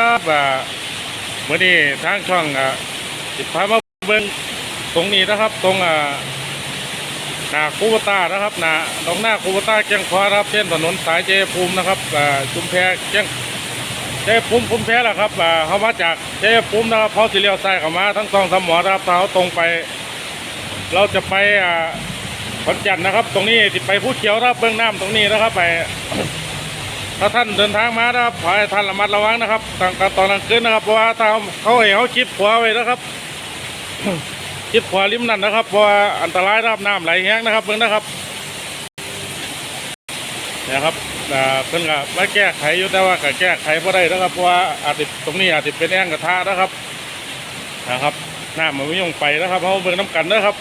ครับอ่าเมื่อนี้ทางช่องอ่าสิพามาเบิ่งตรงนี้นะครับ ตรงอ่านาคูบตานะครับนาตรงหน้าคูบตาแจ้งขวาครับเส้นถนนสายเจภูมินะครับอ่าชุมแพแจ้งเจภูมิภูมิแพ้แหละครับอ่าเขามาจากเจภูมินะครับเขาสิเลี้ยวซ้ายเข้ามาทั้งสองสมอนะครับเขาตรงไป เราจะไปอ่าขอนแก่นนะครับ ตรงนี้สิไปผู้เขียวนะครับเบื้องน้ำตรงนี้นะครับไป ถ้าท่านเดินทางมานะครับขอให้ท่านระมัดระวังนะครับตอนตอนกลางคืนนะครับเพราะว่าถ้าเขาเห็นเขาชิดขวาไว้นะครับชิดขวาริมนั่นนะครับเพราะว่าอันตรายนะครับน้ำไหลแห้งนะครับเพิ่งนนะครับนี่ยครับเพิ่งก็มาแก้ไขอยู่แต่ว่าก็แก้ไขพอได้นะครับเพราะว่าอาจจะตรงนี้อาจจะเป็นแอ่งกระทะนะครับนะครับน้ำมันไม่ยงไปนะครับเพราะเบิ่งน้ำกันนะครับ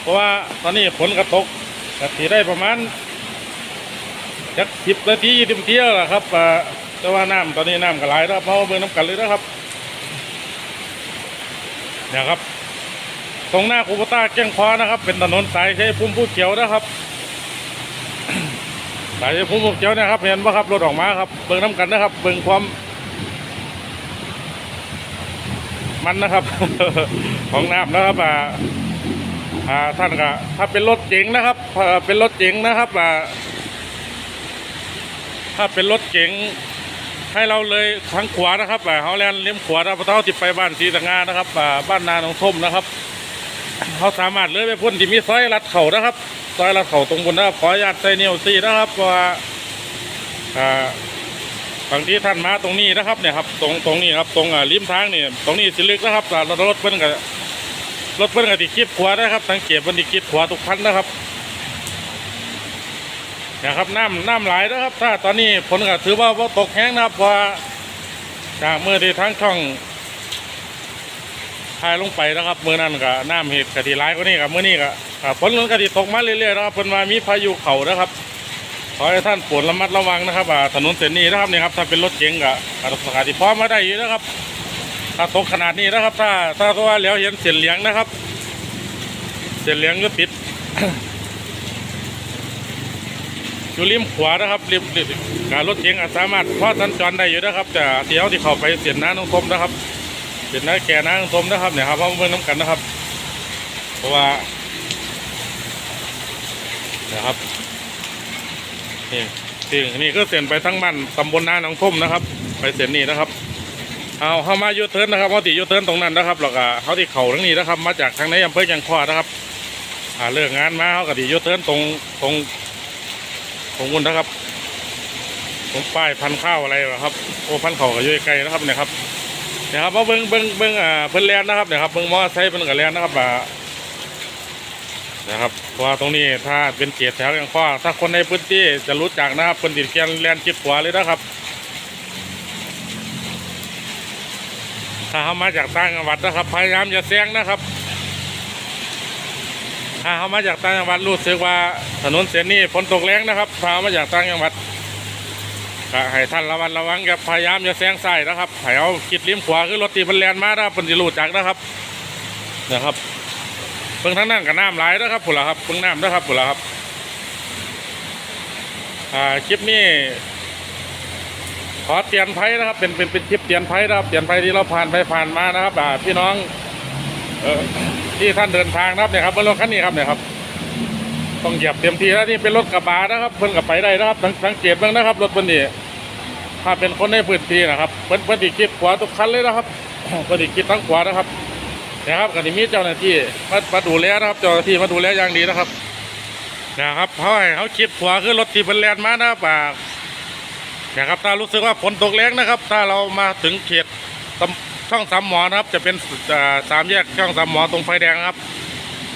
เพราะว่าตอนนี้ฝนกระตกกะทีได้ประมาณ จักสิบนาทียี่สิบนาทีแล้วละครับอ่าแต่ว่าน้ำตอนนี้น้ำก็ไหลแล้วเพราะว่าเบิ่งน้ำกันเลยนะครับเนี่ยครับ ตรงหน้าคูปต้าแก้งคว้านะครับ เป็นถนนสายใช้พุ่มผู้เขียวนะครับสายใช้พุ่มผู้เขียวนะครับ เห็นว่าครับรถออกมาครับเบิ่งน้ำกันนะครับเบิ่งความมันนะครับของน้ำนะครับอ่าอ่าท่านก็ถ้าเป็นรถเก๋งนะครับเป็นรถเก๋งนะครับอ่า ถ้าเป็นรถเก๋งให้เราเลยทางขวานะครับอ่าเขาแลนเลี้ยวขวานะครับเพราะเขาติดไปบ้านศรีตะงานะครับอ่าบ้านนาหนองทมนะครับเขาสามารถเลยไปพ้นที่มีซอยลัดเข่านะครับซอยลัดเข่าตรงบนนะครับขออนุญาตใส่เนียวซีนะครับว่าอ่าบางที่ท่านมาตรงนี้นะครับเนี่ยครับตรงตรงนี้ครับตรงอ่าริมทางนี่ตรงนี้สิลึกนะครับอ่ารถรถเพิ่นกับรถเพิ่นกับติคิดขวานะครับสังเกตเพิ่นติคิดขวาทุกคันนะครับ นะครับน้ำน้ำไหลนะครับ ถ้าตอนนี้ฝนก็ถือว่าว่าตกแห้งนะครับว่าจากเมื่อที่ทั้งช่องทายลงไปนะครับเมื่อนั้นก็น้ำเหตุกะทิร้ายกว่านี้กับเมื่อนี้ก็ฝนมันกะทิตกมาเรื่อยๆนะครับเป็นว่ามีพายุเข่านะครับขอให้ท่านโปรดระมัดระวังนะครับถนนเส้นนี้นะครับเนี่ยครับถ้าเป็นรถเก๋งก็อาจจะสกัดที่พร้อมมาได้อยู่นะครับ ถ้าตกขนาดนี้นะครับ ถ้าถ้าตัวาแล้วเห็นเส้นเหลียงนะครับ เส้นเหลียงก็ปิด อยู่ริมขวานะครับริมการรถเก๋งอาจสามารถพอสัญจรได้อยู่นะครับแต่เที่ยวที่เข้าไปเสียนน้าน้องทมนะครับเสียนน้าแก่น้าน้องทมนะครับเนี่ยครับเพราะเมื่อน้ำกันนะครับ เพราะว่านะครับนี่ที่นี่ก็เสียนไปทั้งมันตำบลน้าน้องทมนะครับ ไปเสียนนี่นะครับเอาเข้ามายูเทิร์นนะครับเขาติยูเทิร์นตรงนั้นนะครับแล้วก็เขาที่เข่าทั้งนี้นะครับ มาจากทางในอำเภอยังคอนะครับอ่าเลิกงานมาเขาก็ติยูเทิร์นตรงตรง ของคุณนะครับผมป้ายพันข้าวอะไรหรอครับโอ้พันเขาก็อยู่ไกลนะครับเนี่ยครับเนี่ยครับมาเบิ้งเบิ้งเบิ้งอ่าเพิ่นแลนนะครับเนี่ยครับเบิ้งมอไซค์เพิ่นกับแลนนะครับอ่านะครับเพราะตรงนี้ถ้าเป็นเขตแถวยังข้อถ้าคนในพื้นที่จะรู้จักนะครับเพิ่นติดเกียนแลนจิตขวาเลยนะครับ ถ้าเขามาจากต่างจังหวัดนะครับ พยายามอย่าแซงนะครับ ถ้าเขามาจากต่างจังหวัดรู้สึกว่าถนนเส้นนี้ฝนตกแรงนะครับถ้าเขามาจากต่างจังหวัดก็ให้ท่านระวังระวังครับพยายามอย่าแซงซ้ายนะครับให้เอาคิดลิ้มขวาคือรถตีบรรแลนมานะครับเป็นสิรู้จักนะครับนะครับเพิ่งทั้งนั้นกับน้ำไหลนะครับผุละครับเพิ่งน้ำนะครับผุละครับคลิปนี้ขอเตือนภัยนะครับ เป็นเป็นเป็นคลิปเตือนภัยนะครับเตือนภัยที่เราผ่านไปผ่านมานะครับพี่น้อง ที่ท่านเดินทางนะครับเนี่ยครับบนรถคันนี้ครับเนี่ยครับ ต้องเหยียบเต็มทีแล้วนี่เป็นรถกระบะนะครับเพิ่นกับไปได้นะครับสังสังเกตบ้างนะครับ รถเพิ่นนี่ถ้าเป็นคนในพื้นที่นะครับเพิ่นเพิ่นติคิดขวาทุกคันเลยนะครับเพิ่นติคิดทั้งขวานะครับนะครับก็จะมีเจ้าหน้าที่มามาดูแลนะครับ เจ้าหน้าที่มาดูแลอย่างดีนะครับนะครับเขาให้เขาคิดขวาคือรถที่เพิ่นแลนมานะครับนะครับถ้ารู้สึกว่าฝนตกแรงนะครับ ถ้าเรามาถึงเขต ช่องสามหมอนะครับ จะเป็นสามแยกช่องสามหมอตรงไฟแดงนะครับ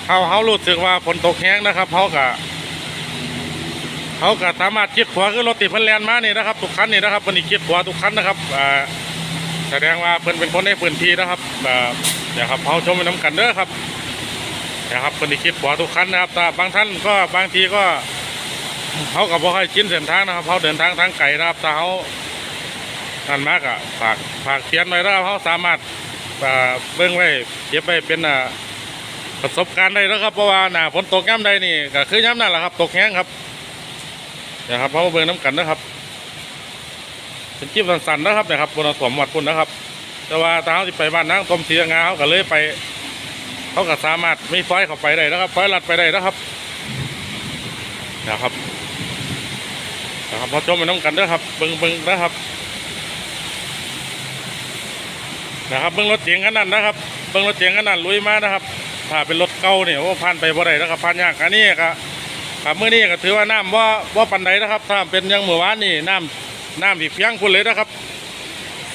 เขาเขารู้สึกว่าฝนตกแห้งนะครับเขากะเขากะสามารถคิดขวาคือรถติดพิ่นแลนมานี่นะครับทุกคันนี่นะครับเพิ่นนี่คิดขวาทุกคันนะครับแสดงว่าเพิ่นเป็นคนในพื้นที่นะครับอ่าเนี่ยครับเขาชมไปน้ำกันเด้อครับนะครับเพิ่นนี่คิดขวาทุกคันนะครับแต่บางท่านก็บางทีก็เขากับบ่ค่อยชินเส้นทางนะครับเขาเดินทางทางไกลนะครับแต่เขา นั่นมากอะฝากฝากเขียนไว้นะครับเขาสามารถอ่าเบิ่งไว้เก็บไว้เป็นประสบการณ์ได้แล้วครับเพราะว่าหนาฝนตกย่ำใดนี่ก็คือย่ำนั่นแหละครับ ตกแห้งครับนะครับเพราะเบิ่งน้ำกันนะครับเป็นคลิปสั้นๆนะครับนะครับบนสมหวัดพุ่นนะครับ แต่ว่าทางที่ไปบ้านนางต้มเสียงาเขาก็เลยไป เขาก็สามารถมีซอยเข้าไปได้นะครับซอยลัดไปได้นะครับนะครับนะครับพอจมไปน้ำกันเด้อครับเบิ้งเบิ้งนะครับ นะครับเบิ้งรถเก๋งกันนั่นนะครับเบิ้งรถเก๋งกันนั่นลุยมานะครับถ้าเป็นรถเก่าเนี่ยโอ้ผ่านไปบ่ได้นะครับผ่านยากอันนี้ก็ครับมื้อนี้ก็ถือว่าน้ำว่าว่าปันใดนะครับ ถ้าเป็นอยังเมื่อวานนี่น้ำน้ำอีเพียงคุณเลยนะครับ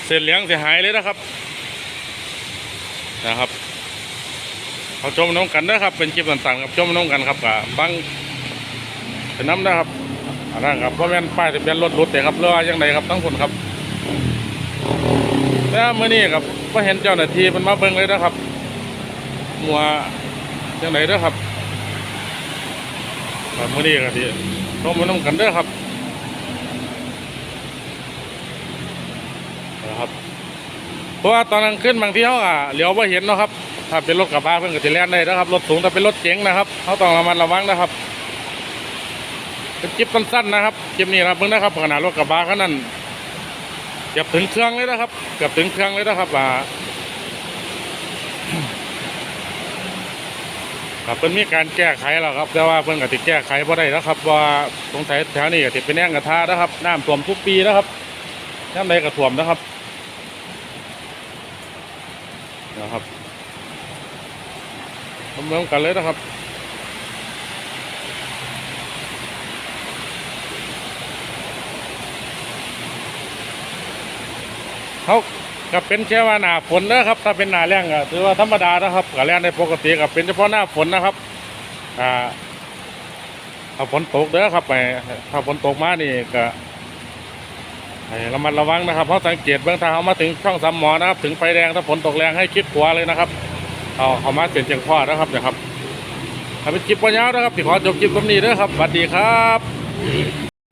เส้นเหลืองเสียหายเลยนะครับนะครับเขาชมน้องกันนะครับ เป็นคลิปต่างๆกับชมน้องกันครับกับฟังเป็นน้ำนะครับอันนั้นครับเพราะแม่นป้ายทะเบียนรถหลุดเลยครับเรือยังไงครับทั้งคนครับ แล้วเมื้อนี้ครับก็เห็นเจ้าหน้าที่มันมาเบิ่งเลยนะครับ มัวจังไหนเด้อครับครับมื้อนี้ก็สิต้องมาน้ำกันเด้อครับนะครับ เพราะว่าตอนกลางคืนบางทีเขาอะเหลียวไม่เห็นเนาะครับ ถ้าเป็นรถกระบะเพิ่นก็สิแลนได้นะครับ รถสูงถ้าเป็นรถเก๋งนะครับเขาต้องระมัดระวังนะครับเป็นจิบสั้นๆนะครับจิบนี้นะเพิ่งนะครับขนาดรถกระบะเขานั่น เกือบถึงเครื่องเลยนะครับเกือบถึงเครื่องเลยนะครับอ่าครับเพิ่นมีการแก้ไขแล้วครับ แต่ว่าเพิ่นก็สิแก้ไขบ่ได้แล้วครับ ว่าสงสัยแถวนี้ก็สิเป็นแอ่งกระทานะครับน้ำท่วมทุกปีนะครับน้ำใดก็ท่วมนะครับนะครับเหมือนกันเลยนะครับ เขาก็เป็นแค่ว่าหน้าฝนนะครับ ถ้าเป็นหน้าแล้งก็ถือว่าธรรมดานะครับก็แล่นปกติก็เป็นเฉพาะหน้าฝนนะครับ อ่าถ้าฝนตกเด้อครับไปถ้าฝนตกมานี่ก็ให้ระมัดระวังนะครับเพราะสังเกตเบื้องทางเขามาถึงช่องสามหมอนะครับ ถึงไฟแดงถ้าฝนตกแรงให้คิดขวาเลยนะครับเอาเขามาเสียนเชียงพ่อนะครับเนะครับถ้าเป็นคลิปปัญญาวนะครับที่ขอจบคลิปตรงนี้เด้อครับสวัสดีครับ